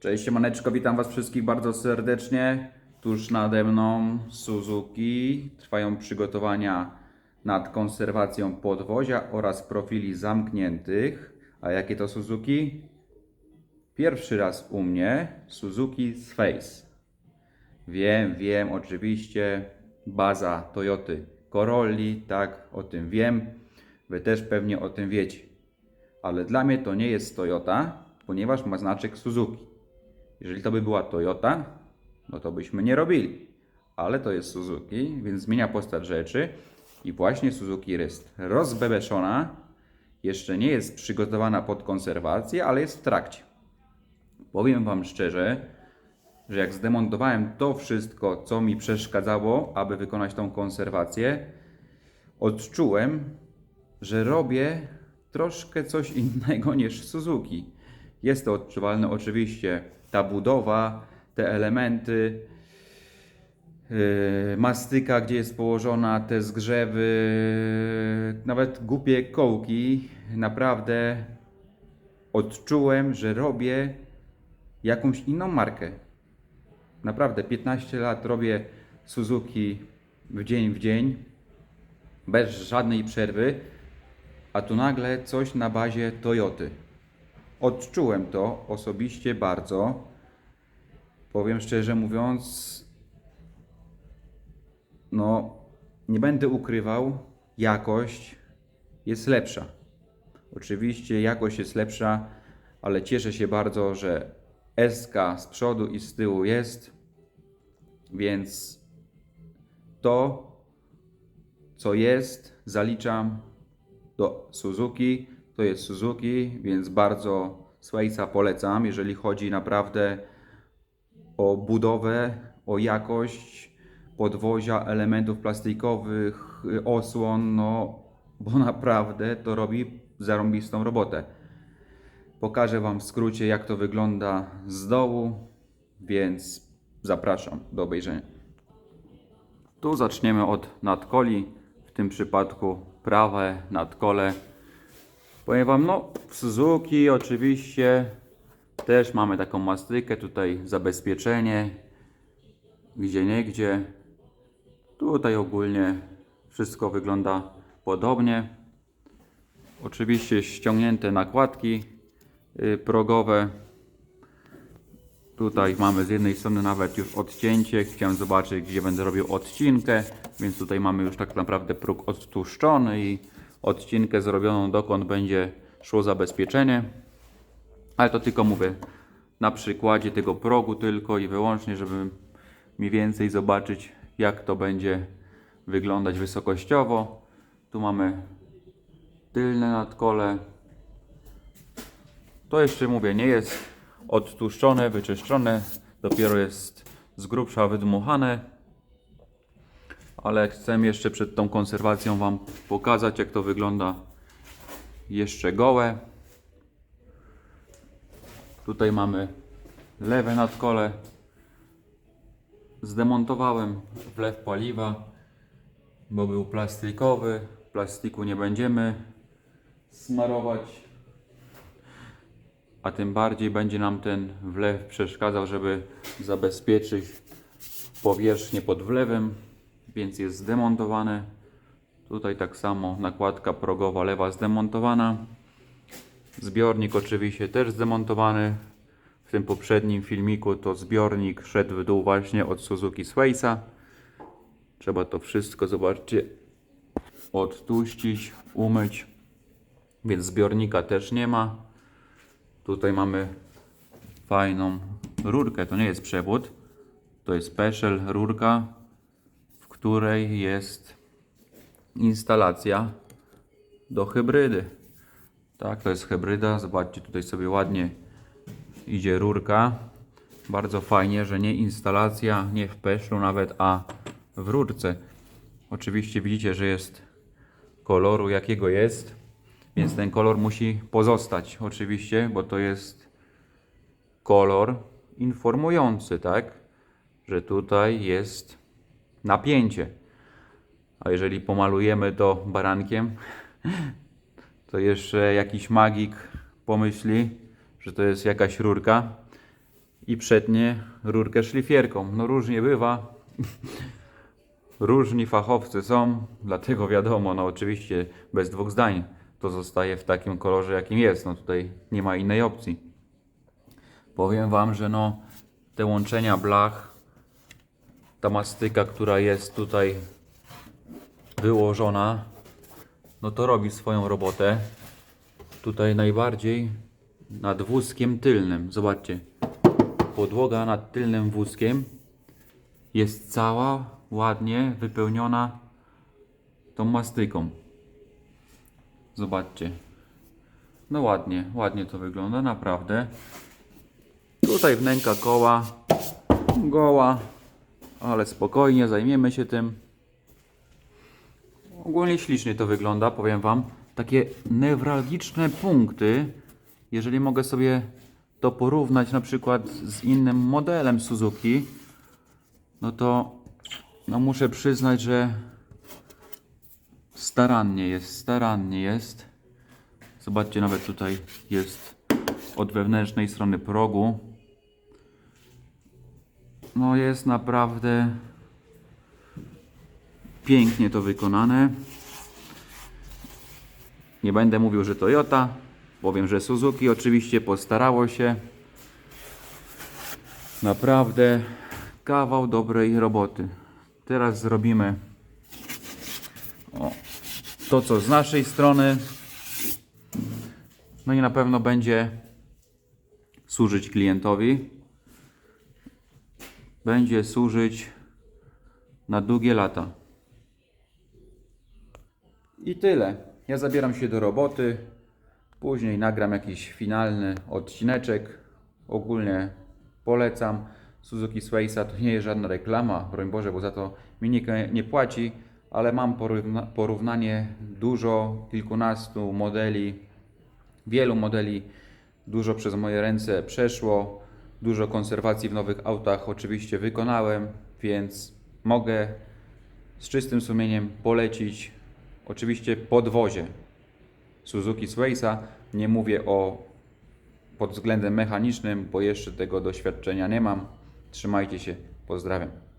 Cześć siemaneczko, witam Was wszystkich bardzo serdecznie. Tuż nade mną Suzuki. Trwają przygotowania nad konserwacją podwozia oraz profili zamkniętych. A jakie to Suzuki? Pierwszy raz u mnie Suzuki Space. Wiem, wiem, oczywiście baza Toyoty Corolli, tak, o tym wiem. Wy też pewnie o tym wiecie. Ale dla mnie to nie jest Toyota, ponieważ ma znaczek Suzuki. Jeżeli to by była Toyota, no to byśmy nie robili. Ale to jest Suzuki, więc zmienia postać rzeczy. I właśnie Suzuki jest rozbebeszona. Jeszcze nie jest przygotowana pod konserwację, ale jest w trakcie. Powiem Wam szczerze, że jak zdemontowałem to wszystko, co mi przeszkadzało, aby wykonać tą konserwację, odczułem, że robię troszkę coś innego niż Suzuki. Jest to odczuwalne oczywiście, ta budowa, te elementy, yy, mastyka, gdzie jest położona, te zgrzewy, nawet głupie kołki, naprawdę odczułem, że robię jakąś inną markę. Naprawdę 15 lat robię Suzuki w dzień w dzień, bez żadnej przerwy, a tu nagle coś na bazie Toyoty. Odczułem to osobiście bardzo. Powiem szczerze mówiąc, no nie będę ukrywał, jakość jest lepsza. Oczywiście jakość jest lepsza, ale cieszę się bardzo, że SK z przodu i z tyłu jest, więc to, co jest, zaliczam do Suzuki. To jest Suzuki, więc bardzo Swayza polecam, jeżeli chodzi naprawdę o budowę, o jakość podwozia, elementów plastikowych, osłon, no bo naprawdę to robi zarąbistą robotę. Pokażę Wam w skrócie, jak to wygląda z dołu, więc zapraszam do obejrzenia. Tu zaczniemy od nadkoli, w tym przypadku prawe nadkole. Powiem Wam, no w Suzuki oczywiście też mamy taką mastykę, tutaj zabezpieczenie, gdzie nie gdzie. Tutaj ogólnie wszystko wygląda podobnie. Oczywiście ściągnięte nakładki y, progowe. Tutaj mamy z jednej strony nawet już odcięcie. Chciałem zobaczyć, gdzie będę robił odcinkę, więc tutaj mamy już tak naprawdę próg odtłuszczony i odcinkę zrobioną, dokąd będzie szło zabezpieczenie. Ale to tylko mówię na przykładzie tego progu tylko i wyłącznie, żeby mniej więcej zobaczyć, jak to będzie wyglądać wysokościowo. Tu mamy tylne nadkole. To jeszcze mówię, nie jest odtłuszczone, wyczyszczone, dopiero jest z grubsza wydmuchane. Ale chcę jeszcze przed tą konserwacją Wam pokazać, jak to wygląda jeszcze gołe. Tutaj mamy lewe nadkole. Zdemontowałem wlew paliwa, bo był plastikowy. Plastiku nie będziemy smarować a tym bardziej będzie nam ten wlew przeszkadzał, żeby zabezpieczyć powierzchnię pod wlewem, więc jest zdemontowane. Tutaj tak samo nakładka progowa lewa zdemontowana. Zbiornik oczywiście też zdemontowany. W tym poprzednim filmiku to zbiornik szedł w dół właśnie od Suzuki Swayza. Trzeba to wszystko, zobaczcie, odtuścić, umyć. Więc zbiornika też nie ma. Tutaj mamy fajną rurkę. To nie jest przewód, to jest special rurka, której jest instalacja do hybrydy. Tak, to jest hybryda. Zobaczcie, tutaj sobie ładnie idzie rurka. Bardzo fajnie, że nie instalacja, nie w peszlu nawet, a w rurce. Oczywiście widzicie, że jest koloru jakiego jest. Więc ten kolor musi pozostać, oczywiście, bo to jest kolor informujący, tak? Że tutaj jest napięcie. A jeżeli pomalujemy to barankiem, to jeszcze jakiś magik pomyśli, że to jest jakaś rurka. i przetnie rurkę szlifierką. No różnie bywa. Różni fachowcy są, dlatego wiadomo, no oczywiście bez dwóch zdań to zostaje w takim kolorze, jakim jest. No tutaj nie ma innej opcji. Powiem Wam, że no te łączenia blach, ta mastyka, która jest tutaj wyłożona, no to robi swoją robotę. Tutaj najbardziej nad wózkiem tylnym. Zobaczcie, podłoga nad tylnym wózkiem jest cała ładnie wypełniona tą mastyką. Zobaczcie. No ładnie, ładnie to wygląda, naprawdę. Tutaj wnęka koła goła, ale spokojnie zajmiemy się tym. Ogólnie ślicznie to wygląda, powiem Wam. Takie newralgiczne punkty, jeżeli mogę sobie to porównać na przykład z innym modelem Suzuki, no to no muszę przyznać, że starannie jest, starannie jest. Zobaczcie, nawet tutaj jest od wewnętrznej strony progu. No jest naprawdę pięknie to wykonane. Nie będę mówił, że Toyota, powiem, że Suzuki oczywiście postarało się. Naprawdę kawał dobrej roboty. Teraz zrobimy o, to, co z naszej strony. No i na pewno będzie służyć klientowi. Będzie służyć na długie lata. I tyle. Ja zabieram się do roboty. Później nagram jakiś finalny odcineczek. Ogólnie polecam. Suzuki Swaysa to nie jest żadna reklama, broń Boże, bo za to mi nikt nie płaci, ale mam porówna- porównanie dużo, kilkunastu modeli, wielu modeli, dużo przez moje ręce przeszło, dużo konserwacji w nowych autach oczywiście wykonałem, więc mogę z czystym sumieniem polecić oczywiście podwozie Suzuki Swaysa. Nie mówię o pod względem mechanicznym, bo jeszcze tego doświadczenia nie mam. Trzymajcie się, pozdrawiam.